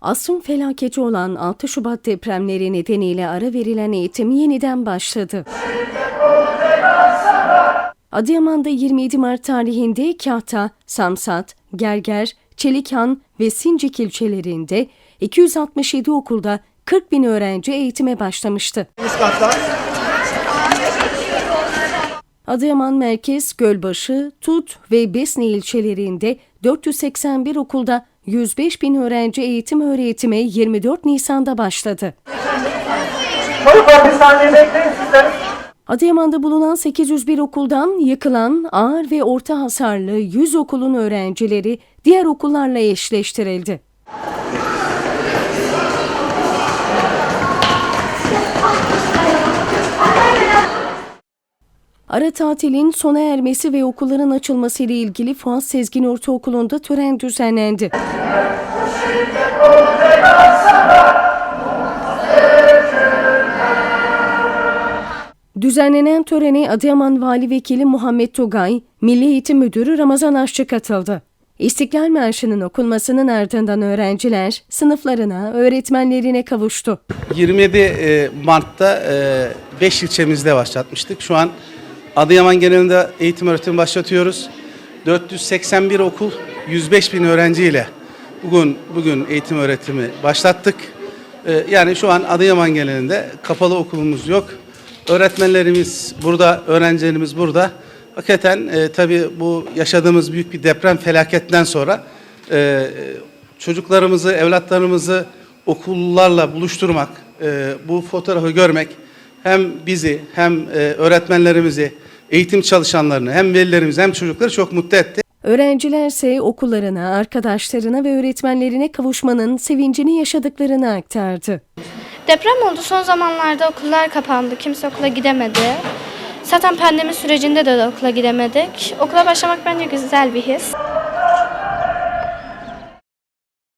Asrın felaketi olan 6 Şubat depremleri nedeniyle ara verilen eğitim yeniden başladı. Adıyaman'da 27 Mart tarihinde Kahta, Samsat, Gerger, Çelikhan ve Sincik ilçelerinde 267 okulda 40 bin öğrenci eğitime başlamıştı. Adıyaman Merkez, Gölbaşı, Tut ve Besne ilçelerinde 481 okulda 105 bin öğrenci eğitim öğretime 24 Nisan'da başladı. Çocuklar bir saniye bekleyin sizler. Adıyaman'da bulunan 801 okuldan yıkılan ağır ve orta hasarlı 100 okulun öğrencileri diğer okullarla eşleştirildi. Ara tatilin sona ermesi ve okulların açılması ile ilgili Fuat Sezgin Ortaokulu'nda tören düzenlendi. Düzenlenen törene Adıyaman Vali Vekili Muhammed Tugay, Milli Eğitim Müdürü Ramazan Aşçı katıldı. İstiklal Marşı'nın okunmasının ardından öğrenciler sınıflarına, öğretmenlerine kavuştu. 27 e, Mart'ta 5 ilçemizde başlatmıştık. Şu an Adıyaman genelinde eğitim öğretimi başlatıyoruz. 481 okul, 105 bin öğrenciyle bugün bugün eğitim öğretimi başlattık. E, Yani şu an Adıyaman genelinde kapalı okulumuz yok. Öğretmenlerimiz burada, öğrencilerimiz burada. Hakikaten e, tabii bu yaşadığımız büyük bir deprem felaketinden sonra e, çocuklarımızı, evlatlarımızı okullarla buluşturmak, e, bu fotoğrafı görmek hem bizi hem e, öğretmenlerimizi, eğitim çalışanlarını hem velilerimizi hem çocukları çok mutlu etti. Öğrencilerse okullarına, arkadaşlarına ve öğretmenlerine kavuşmanın sevincini yaşadıklarını aktardı. Deprem oldu. Son zamanlarda okullar kapandı. Kimse okula gidemedi. Zaten pandemi sürecinde de okula gidemedik. Okula başlamak bence güzel bir his.